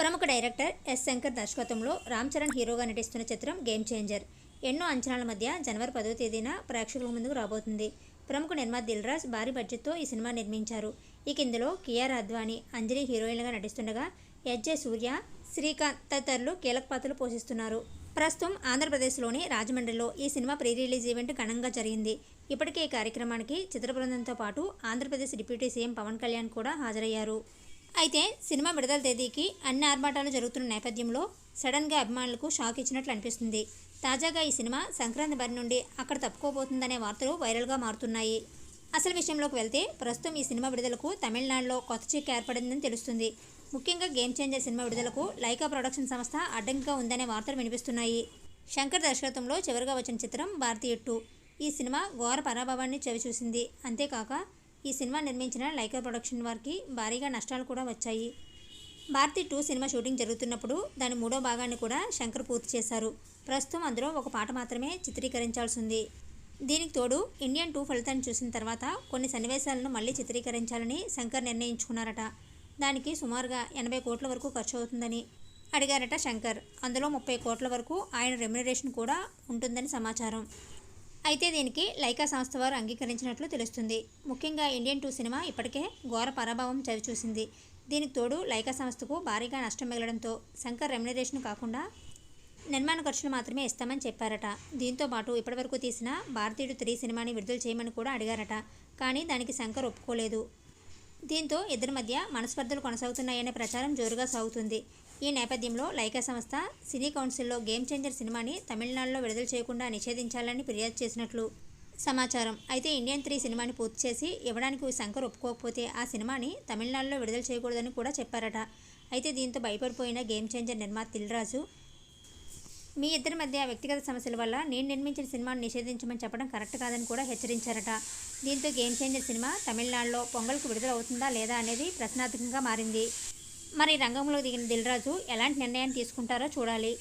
ప్రముఖ director yes Shankar దర్శకత్వంలో రామ్ చరణ్ హీరోగా నటిస్తున్న చిత్రం గేమ్ చేంజర్ ఎన్నో అంచనాల మధ్య జనవరి పదో తేదీన ప్రేక్షకుల ముందుకు రాబోతుంది. ప్రముఖ నిర్మాత దిల్ రాజ్ భారీ బడ్జెట్తో ఈ సినిమా నిర్మించారు. ఇక ఇందులో కియార్ అద్వానీ అంజలి హీరోయిన్లుగా నటిస్తుండగా ఎస్జే సూర్య శ్రీకాంత్ తదితరులు కీలక పాత్రలు పోషిస్తున్నారు. ప్రస్తుతం ఆంధ్రప్రదేశ్లోని రాజమండ్రిలో ఈ సినిమా ప్రీ రిలీజ్ ఈవెంట్ ఘనంగా జరిగింది. ఇప్పటికే ఈ కార్యక్రమానికి చిత్ర బృందంతో పాటు ఆంధ్రప్రదేశ్ డిప్యూటీ సీఎం పవన్ కళ్యాణ్ కూడా హాజరయ్యారు. అయితే సినిమా విడుదల తేదీకి అన్ని ఆర్భాటాలు జరుగుతున్న నేపథ్యంలో సడన్గా అభిమానులకు షాక్ ఇచ్చినట్లు అనిపిస్తుంది. తాజాగా ఈ సినిమా సంక్రాంతి బారి నుండి అక్కడ తప్పుకోబోతుందనే వార్తలు వైరల్గా మారుతున్నాయి. అసలు విషయంలోకి వెళ్తే ప్రస్తుతం ఈ సినిమా విడుదలకు తమిళనాడులో కొత్త చిక్ ఏర్పడిందని తెలుస్తుంది. ముఖ్యంగా గేమ్ చేంజర్ సినిమా విడుదలకు లైకా ప్రొడక్షన్ సంస్థ అడ్డంకిగా ఉందనే వార్తలు వినిపిస్తున్నాయి. శంకర్ దర్శకత్వంలో చివరిగా వచ్చిన చిత్రం భారతీయ టూ ఈ సినిమా ఘోర పరాభవాన్ని చవిచూసింది. అంతేకాక ఈ సినిమా నిర్మించిన లైకా ప్రొడక్షన్ వారికి భారీగా నష్టాలు కూడా వచ్చాయి. భారతి టూ సినిమా షూటింగ్ జరుగుతున్నప్పుడు దాని మూడో భాగాన్ని కూడా శంకర్ పూర్తి చేశారు. ప్రస్తుతం అందులో ఒక పాట మాత్రమే చిత్రీకరించాల్సి ఉంది దీనికి తోడు ఇండియన్ టూ ఫలితాన్ని చూసిన తర్వాత కొన్ని సన్నివేశాలను మళ్ళీ చిత్రీకరించాలని శంకర్ నిర్ణయించుకున్నారట. దానికి సుమారుగా ఎనభై కోట్ల వరకు ఖర్చు అవుతుందని అడిగారట శంకర్. అందులో ముప్పై కోట్ల వరకు ఆయన రెమ్యునరేషన్ కూడా ఉంటుందని సమాచారం. అయితే దీనికి లైకా సంస్థ వారు అంగీకరించినట్లు తెలుస్తుంది. ముఖ్యంగా ఇండియన్ టూ సినిమా ఇప్పటికే ఘోర పరాభావం చవిచూసింది. దీనికి తోడు లైకా సంస్థకు భారీగా నష్టం మిగలడంతో శంకర్ రెమ్యునరేషన్ కాకుండా నిర్మాణ ఖర్చులు మాత్రమే ఇస్తామని చెప్పారట. దీంతో పాటు ఇప్పటివరకు తీసిన భారతీయుడు త్రీ సినిమాని విడుదల చేయమని కూడా అడిగారట. కానీ దానికి శంకర్ ఒప్పుకోలేదు. దీంతో ఇద్దరి మధ్య మనస్పర్ధలు కొనసాగుతున్నాయనే ప్రచారం జోరుగా సాగుతుంది. ఈ నేపథ్యంలో లైకా సంస్థ సినీ కౌన్సిల్లో గేమ్ చేంజర్ సినిమాని తమిళనాడులో విడుదల చేయకుండా నిషేధించాలని ఫిర్యాదు చేసినట్లు సమాచారం. అయితే ఇండియన్ త్రీ సినిమాని పూర్తి చేసి ఇవ్వడానికి శంకర్ ఒప్పుకోకపోతే ఆ సినిమాని తమిళనాడులో విడుదల చేయకూడదని కూడా చెప్పారట. అయితే దీంతో భయపడిపోయిన గేమ్ చేంజర్ నిర్మాత తిల్రాజు మీ ఇద్దరి మధ్య వ్యక్తిగత సమస్యల వల్ల నేను నిర్మించిన సినిమాను నిషేధించమని చెప్పడం కరెక్ట్ కాదని కూడా హెచ్చరించారట. దీంతో గేమ్ చేంజర్ సినిమా తమిళనాడులో పొంగల్కు విడుదల అవుతుందా లేదా అనేది ప్రశ్నార్థకంగా మారింది. మరి రంగంలో దిగిన దిల్రాజు ఎలాంటి నిర్ణయాన్ని తీసుకుంటారో చూడాలి.